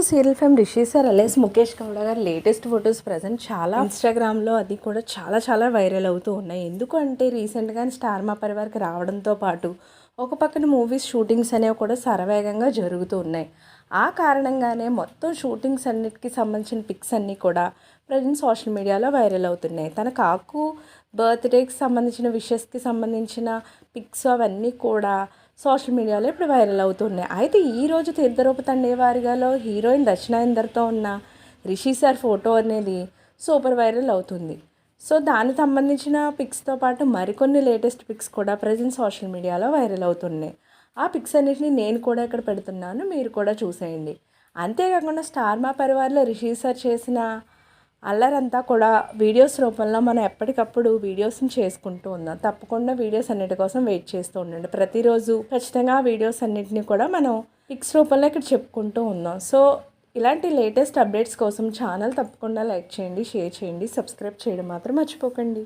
Friends serial fame Rishi sir అలేస్ Mukesh Gowda గారి latest photos present చాలా ఇన్స్టాగ్రామ్లో అది కూడా చాలా చాలా వైరల్ అవుతూ ఉన్నాయి. ఎందుకంటే రీసెంట్గా స్టార్ మా పరివార్కి రావడంతో పాటు ఒక పక్కన మూవీస్ షూటింగ్స్ అనేవి కూడా శరవేగంగా జరుగుతూ ఉన్నాయి. ఆ కారణంగానే మొత్తం షూటింగ్స్ అన్నిటికీ సంబంధించిన పిక్స్ అన్నీ కూడా ప్రజెంట్ సోషల్ మీడియాలో వైరల్ అవుతున్నాయి. తన కాకు బర్త్డేకి సంబంధించిన విషెస్కి సంబంధించిన పిక్స్ అవన్నీ కూడా సోషల్ మీడియాలో ఇప్పుడు వైరల్ అవుతున్నాయి. అయితే ఈరోజు తీర్థరూప తండేవారిగాలో హీరోయిన్ రచన ఇందర్తో ఉన్న రిషి సార్ ఫోటో అనేది సూపర్ వైరల్ అవుతుంది. సో దానికి సంబంధించిన పిక్స్తో పాటు మరికొన్ని లేటెస్ట్ పిక్స్ కూడా ప్రజెంట్ సోషల్ మీడియాలో వైరల్ అవుతున్నాయి. ఆ పిక్స్ అన్నిటిని నేను కూడా ఇక్కడ పెడుతున్నాను. మీరు కూడా చూసేయండి. అంతేకాకుండా స్టార్ మా పరివార్లో రిషి సార్ చేసిన అల్లరంతా కూడా వీడియోస్ రూపంలో మనం ఎప్పటికప్పుడు వీడియోస్ని చేసుకుంటూ ఉందాం తప్పకుండా వీడియోస్ అన్నిటి కోసం వెయిట్ చేస్తూ ఉండండి. ప్రతిరోజు ఖచ్చితంగా ఆ వీడియోస్ అన్నిటిని కూడా మనం పిక్స్ రూపంలో ఇక్కడ చెప్పుకుంటూ ఉందాం సో ఇలాంటి లేటెస్ట్ అప్డేట్స్ కోసం ఛానల్ తప్పకుండా లైక్ చేయండి షేర్ చేయండి సబ్స్క్రైబ్ చేయడం మాత్రం మర్చిపోకండి.